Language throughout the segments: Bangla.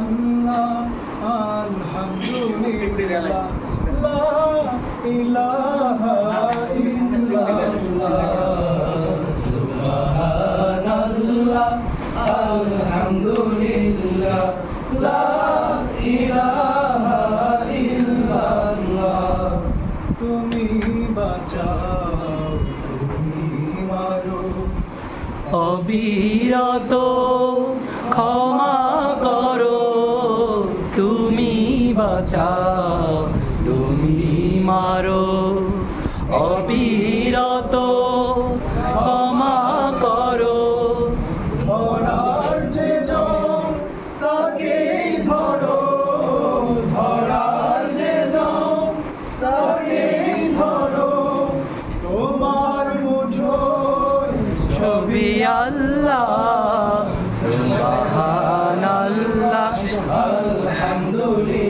আল্লাহ আলহামদুলিল্লাহ লা ইলাহা ইল্লাল্লাহ সুবহানাল্লাহ আলহামদুলিল্লাহ লা ইলাহা ইল্লাল্লাহ তুমি বাঁচাও তুমি মারো অবিরত ক্ষমা বাঁচাও তুমি মারো অবিরত ক্ষমা করো। ধরার যে জন তাকেই ধরো। ধরার যে জন তাকেই ধরো। তোমার মুঠোয় ছবি আল্লাহ সুবহানাল্লাহ। আলহামদুলিল্লাহ।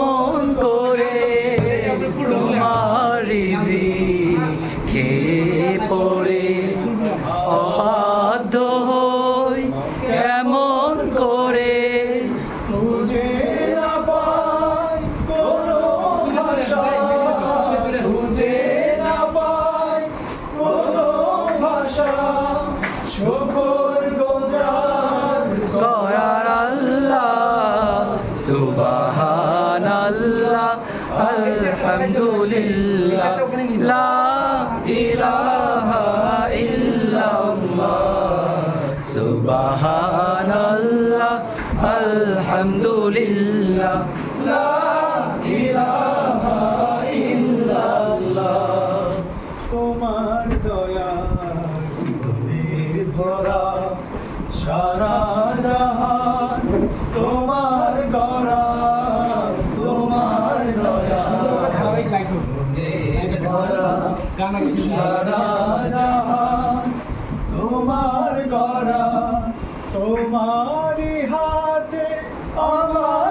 ভাষা শুকর গোজার করার আল্লাহ সুবহান আল্লাহ আলহামদুলিল্লাহ লা ইলাহা ইল্লাল্লাহ আলহামদুলিল্লাহ লা ইলাহা সারা তোমার করা তোমার দয়া। সারা জাহান তোমার গড়া তোমারই হাতে আমার